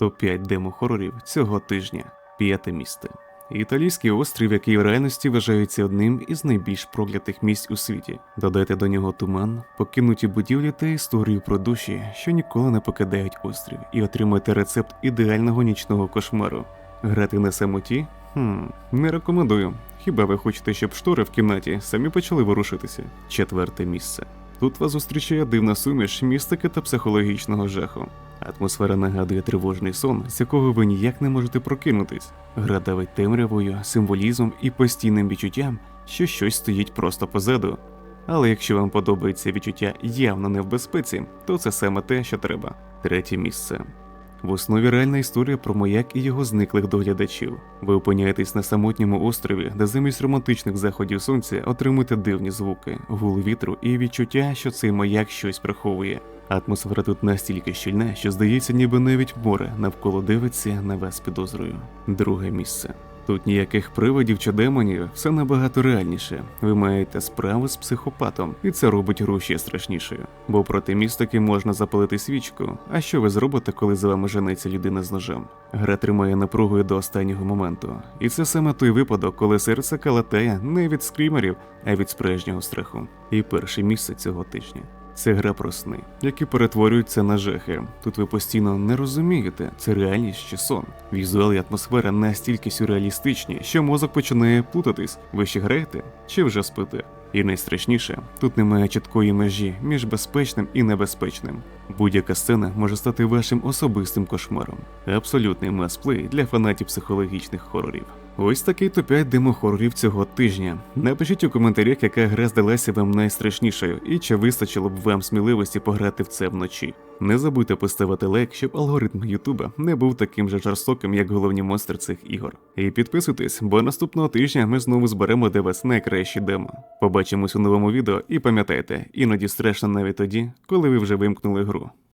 Топ-5 демо-хорорів цього тижня. П'яте місце. Італійський острів, який в реальності вважається одним із найбільш проклятих місць у світі. Додайте до нього туман, покинуті будівлі та історію про душі, що ніколи не покидають острів, і отримайте рецепт ідеального нічного кошмару. Грати на самоті? Хм, не рекомендую. Хіба ви хочете, щоб штори в кімнаті самі почали ворушитися? Четверте місце. Тут вас зустрічає дивна суміш містики та психологічного жаху. Атмосфера нагадує тривожний сон, з якого ви ніяк не можете прокинутись. Гра давить темрявою, символізмом і постійним відчуттям, що щось стоїть просто позаду. Але якщо вам подобається відчуття явно не в безпеці, то це саме те, що треба. Третє місце. В основі реальна історія про маяк і його зниклих доглядачів. Ви опиняєтесь на самотньому острові, де замість романтичних заходів сонця отримуєте дивні звуки, гул вітру і відчуття, що цей маяк щось приховує. Атмосфера тут настільки щільна, що здається, ніби навіть море навколо дивиться на вас підозрою. Друге місце. Тут ніяких привидів чи демонів, все набагато реальніше. Ви маєте справу з психопатом, і це робить гру ще страшнішою. Бо проти містики можна запалити свічку. А що ви зробите, коли за вами женеться людина з ножем? Гра тримає напругою до останнього моменту. І це саме той випадок, коли серце калатає не від скрімерів, а від справжнього страху. І перше місце цього тижня. Це гра про сни, які перетворюються на жахи. Тут ви постійно не розумієте, це реальність чи сон. Візуал і атмосфера настільки сюрреалістичні, що мозок починає плутатись. Ви ще граєте чи вже спите? І найстрашніше, тут немає чіткої межі між безпечним і небезпечним. Будь-яка сцена може стати вашим особистим кошмаром. Абсолютний масплей для фанатів психологічних хорорів. Ось такий топ-5 демо-хорорів цього тижня. Напишіть у коментарях, яка гра здалася вам найстрашнішою, і чи вистачило б вам сміливості пограти в це вночі. Не забудьте поставити лайк, щоб алгоритм Ютуба не був таким же жорстоким, як головні монстри цих ігор. І підписуйтесь, бо наступного тижня ми знову зберемо для вас найкращі демо. Побачимось у новому відео і пам'ятайте, іноді страшно навіть тоді, коли ви вже вимкнули гру.